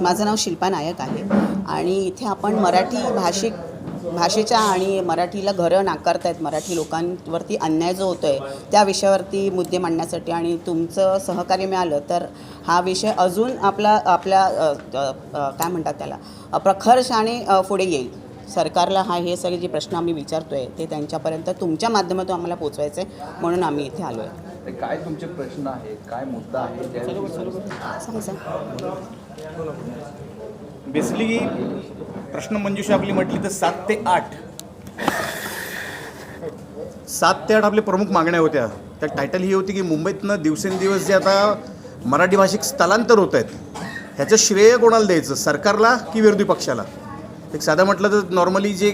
माझं नाव शिल्पा नायक आहे. आणि इथे आपण मराठी भाषिक भाषेच्या आणि मराठीला घरं नाकारतायत मराठी लोकांवरती अन्याय जो होतो आहे त्या विषयावरती मुद्दे मांडण्यासाठी आणि तुमचं सहकार्य मिळालं तर हा विषय अजून आपला आपल्या काय म्हणतात त्याला अ, प्रखरशाने पुढे येईल. सरकारला हा हे सगळे जे प्रश्न आम्ही विचारतो आहे ते त्यांच्यापर्यंत तुमच्या माध्यमातून आम्हाला पोचवायचे आहे म्हणून आम्ही इथे आलो आहे ते काय तुमचे प्रश्न आहेत काय मुद्दा आहे? त्या बेसिकली प्रश्न मंजुषा आपली म्हटली तर सात ते आठ. सात ते आठ आपल्या प्रमुख मागण्या होत्या. त्या टायटल ही होती की मुंबईतनं दिवसेंदिवस जे आता मराठी भाषिक स्थलांतर होत आहेत ह्याचं श्रेय कोणाला द्यायचं? सरकारला की विरोधी पक्षाला? एक साधं म्हटलं तर नॉर्मली जे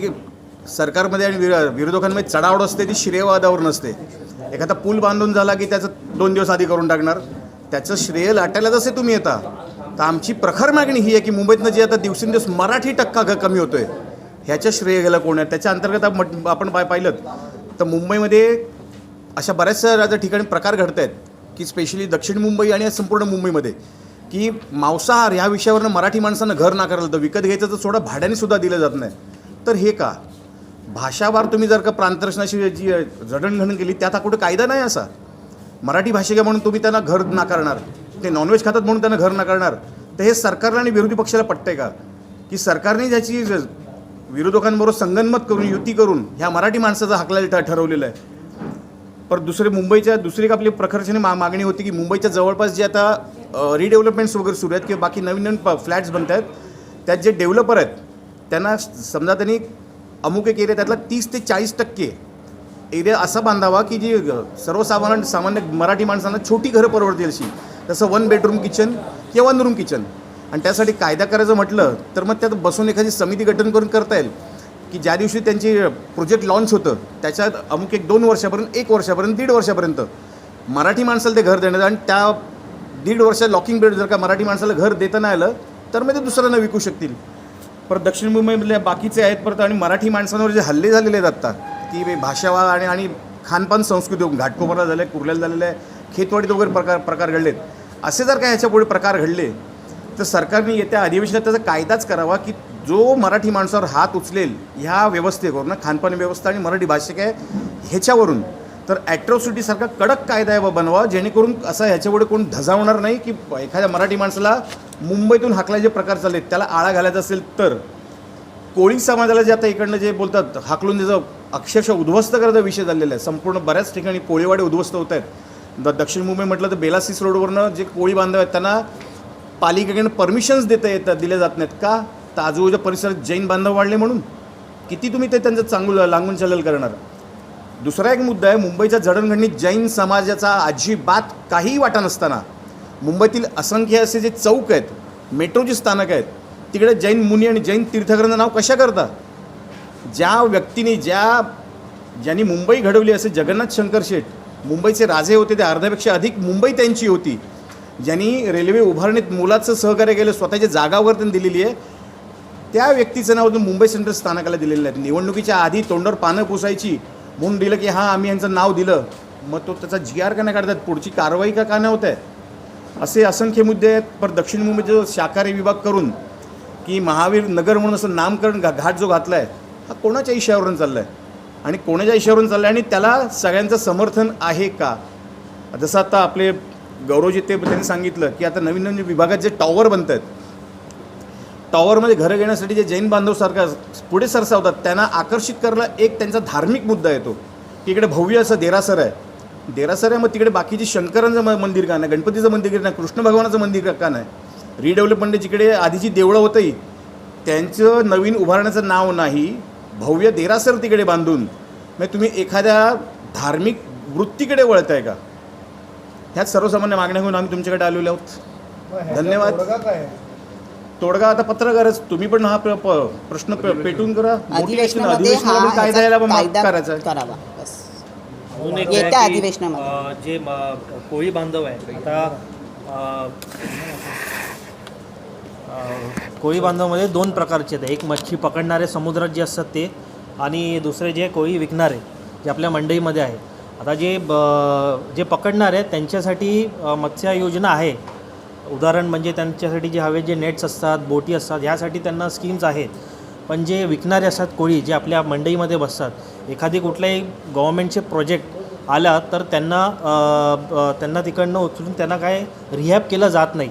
सरकारमध्ये आणि विरो विरोधकांमध्ये चढावड असते ती श्रेयवादावर नसते. एखादा पूल बांधून झाला की त्याचं दोन दिवस आधी करून टाकणार. त्याचं श्रेय लाटायला जसे तुम्ही येता तर आमची प्रखर मागणी ही आहे की मुंबईतनं जे आता दिवसेंदिवस मराठी टक्का क- कमी होतोय ह्याच्या श्रेय गेलं कोण आहे? त्याच्या अंतर्गत आपण पाय पाहिलं तर मुंबईमध्ये अशा बऱ्याचशा राज्या ठिकाणी प्रकार घडत आहेत की स्पेशली दक्षिण मुंबई आणि संपूर्ण मुंबईमध्ये की मांसाहार ह्या विषयावरनं मराठी माणसानं घर नाकारलं तर विकत घ्यायचं तर थोडं भाड्याने सुद्धा दिलं जात नाही. तर हे का? भाषावार तुम्ही जर का प्रांतरचनाशी जी जडणघडण केली त्यात हा कुठं कायदा नाही असा. मराठी भाषिक आहे म्हणून तुम्ही त्यांना घर नाकारणार ते नॉनव्हेज खातात म्हणून त्यांना घर नाकारणार तर हे सरकारला आणि विरोधी पक्षाला पटतंय का? की सरकारने ज्याची विरोधकांबरोबर संगनमत करून युती करून ह्या मराठी माणसाचं हाकलायला ठरवलेलं आहे. पर दुसरे मुंबईच्या दुसरी एक आपली प्रखरतेने मा मागणी होती की मुंबईच्या जवळपास जे आता रिडेव्हलपमेंट्स वगैरे सुरू आहेत किंवा बाकी नवीन नवीन प फ्लॅट्स बनत आहेत त्यात जे डेव्हलपर आहेत त्यांना समजा त्यांनी अमुक एक एरिया त्यातला तीस ते चाळीस टक्के एरिया असा बांधावा की जी सर्वसाधारण सामान्य मराठी माणसांना छोटी घरं परवडतील अशी. जसं वन बेडरूम किचन किंवा वन रूम किचन आणि त्यासाठी कायदा करायचं म्हटलं तर मग त्यात बसून एखादी समिती गठन करून करता येईल. की ज्या दिवशी त्यांची प्रोजेक्ट लॉन्च होतं त्याच्यात अमुक एक दोन वर्षापर्यंत एक वर्षापर्यंत दीड वर्षापर्यंत मराठी माणसाला ते घर देण्यात आणि त्या दीड वर्ष लॉकिंग पिरियड जर का मराठी माणसाला घर देता नाही आलं तर मग ते दुसऱ्यांना विकू शकतील. परत दक्षिण मुंबईमधल्या बाकीचे आहेत परत आणि मराठी माणसांवर जे हल्ले झालेले आहेत आत्ता की भाषावाद आणि आणि खानपान संस्कृती घाटकोपरला झालं आहे कुर्ल्याला झालेलं आहे खेतवाडीत वगैरे प्रकार प्रकार घडलेत. असे जर काय ह्याच्यापुढे प्रकार घडले तर सरकारने येत्या अधिवेशनात त्याचा कायदाच करावा की जो मराठी माणसावर हात उचलेल ह्या व्यवस्थेवरून खानपान व्यवस्था आणि मराठी भाषिक आहे ह्याच्यावरून तर ॲट्रॉसिटीसारखा कडक कायदा आहे बनवा जेणेकरून असा ह्याच्यापुढे कोण धजावणार नाही की एखाद्या मराठी माणसाला मुंबईतून हाकलायचे प्रकार चालले त्याला आळा घालायचा असेल तर. कोळी समाजाला जे आता इकडनं जे बोलतात हाकलून त्याचं अक्षरशः उद्ध्वस्त करायचा विषय झालेला आहे. संपूर्ण बऱ्याच ठिकाणी कोळीवाडे उद्ध्वस्त होत आहेत. द दक्षिण मुंबई म्हटलं तर बेलासिस रोडवरनं जे कोळी बांधव आहेत त्यांना पालिकेकडनं परमिशन्स देता येतात दिल्या जात नाहीत. का? तर आजूबाजूच्या परिसरात जैन बांधव वाढले म्हणून. किती तुम्ही ते त्यांचं चांगलं लागून चालेल करणार? दुसरा एक मुद्दा आहे मुंबईच्या जडणघडणीत जैन समाजाचा अजिबात काही वाटा नसताना मुंबईतील असंख्य असे जे चौक आहेत मेट्रोची स्थानक आहेत तिकडे जैन मुनी आणि जैन तीर्थकरांचं नाव कशा करता? ज्या व्यक्तीने ज्या ज्यांनी मुंबई घडवली असे जगन्नाथ शंकर शेठ मुंबईचे राजे होते ते अर्ध्यापेक्षा अधिक मुंबई त्यांची होती ज्यांनी रेल्वे उभारणीत मोलाचं सहकार्य केलं स्वतःच्या जागावर त्यांनी दिलेली आहे त्या व्यक्तीचं नाव तुम्ही मुंबई सेंट्रल स्थानकाला दिलेलं आहे निवडणुकीच्या आधी तोंडावर पानं पुसायची म्हणून दिलं की हां आम्ही यांचं नाव दिलं. मग तो त्याचा जी आर का नाही काढतात? पुढची कारवाई का का नाही होत आहे? असे असंख्य मुद्दे आहेत. पण दक्षिण मुंबईचा जो शाकाहारी विभाग करून की महावीर नगर म्हणून असं नामकरण घा घाट जो घातला आहे हा कोणाच्या इशावरून चालला आहे आणि कोणाच्या इशावरून चालला आहे आणि त्याला सगळ्यांचं समर्थन आहे का? जसं आता आपले गौरवजी ते त्यांनी सांगितलं की आता नवीन नवीन विभागात जे टॉवर बनत आहेत टॉवरमध्ये घरं घेण्यासाठी जे जैन बांधव सारखा पुढे सरसावतात त्यांना आकर्षित करायला एक त्यांचा धार्मिक मुद्दा येतो. की इकडे भव्य असं देरासर आहे. देरासर आहे मग तिकडे बाकीची शंकरांचं मंदिर का नाही? गणपतीचं मंदिर का नाही? कृष्ण भगवानाचं मंदिर का- का नाही रिडेव्हलपमेंट जिकडे आधीची देवळं होतंही त्यांचं नवीन उभारण्याचं नाव नाही. भव्य देरासर तिकडे बांधून. मग तुम्ही एखाद्या धार्मिक वृत्तीकडे वळताय का? ह्याच सर्वसामान्य मागण्या घेऊन आम्ही तुमच्याकडे आलेलो आहोत. धन्यवाद. तोडगा आता पत्रकारच तुम्ही पण हा प्रश्न पेटून करा. अधिवेशनामध्ये अधिवेशनाला कायदा करायचा अजून एक येत्या आहे की, अधिवेशनामध्ये. अ, जे म- कोळी बांधव आहे आता अ, अ, कोळी बांधवमध्ये दोन प्रकारचे आहेत. एक मच्छी पकडणारे समुद्रात जे असतात ते आणि दुसरे जे कोळी विकणारे जे आपल्या मंडईमध्ये आहे आता जे ब जे पकडणारे आहेत त्यांच्यासाठी अ, मत्स्य योजना आहे. उदाहरण म्हणजे त्यांच्यासाठी जे हवे जे नेट्स असतात बोटी असतात ह्यासाठी त्यांना स्कीम्स आहेत. पण जे विकणारे असतात कोळी जे आपल्या मंडईमध्ये बसतात एखादी कुठल्याही गव्हर्मेंटचे प्रोजेक्ट आला तर त्यांना त्यांना तिकडनं उचलून त्यांना काय रिहॅब केलं जात नाही.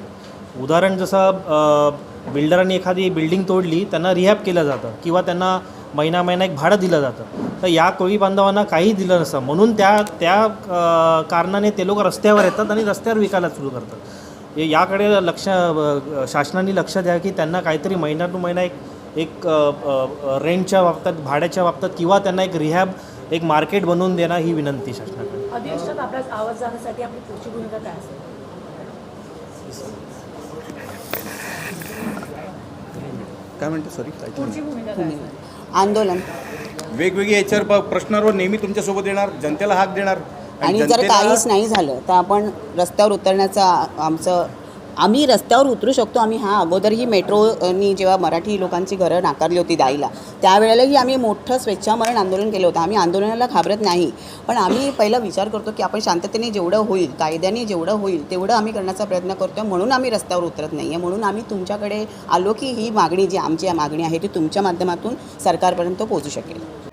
उदाहरण जसं बिल्डरांनी एखादी बिल्डिंग तोडली त्यांना रिहॅब केलं जातं किंवा त्यांना महिना महिना एक भाडं दिलं जातं. तर या कोळी बांधवांना काही दिलं नसतं. म्हणून त्या त्या कारणाने ते लोक रस्त्यावर येतात आणि रस्त्यावर विकायला सुरू करतात. याकडे लक्ष शासनाने लक्ष द्या की त्यांना काहीतरी महिना टू महिना एक एक रेंटच्या बाबतीत भाड्याच्या बाबतीत किंवा त्यांना एक रिहॅब एक मार्केट बनवून देणं ही विनंती शासनाकडे अधिवेशनात आपल्या आवाज जाण्यासाठी आपली पुढची भूमिका काय असेल? काय म्हणते? सॉरी आंदोलन. वेगवेगळ्या याच्यावर प- प्रश्नांवर नेहमी तुमच्यासोबत येणार जनतेला हाक देणार. आणि जर जनतेला- काहीच नाही झालं तर आपण रस्त्यावर उतरण्याचं आमचं आम्ही रस्त्यावर उतरू शकतो. आम्ही हा अगोदरही मेट्रोनी जेव्हा मराठी लोकांची घरं नाकारली होती दाईला त्यावेळेलाही आम्ही मोठं स्वेच्छामरण आंदोलन केलं होतं. आम्ही आंदोलनाला घाबरत नाही. पण आम्ही पहिला विचार करतो की आपण शांततेने जेवढं होईल कायद्याने जेवढं होईल तेवढं आम्ही करण्याचा प्रयत्न करतो म्हणून आम्ही रस्त्यावर उतरत नाही आहे म्हणून आम्ही तुमच्याकडे आलो की ही मागणी जी आमची मागणी आहे ती तुमच्या माध्यमातून सरकारपर्यंत पोहोचू शकेल.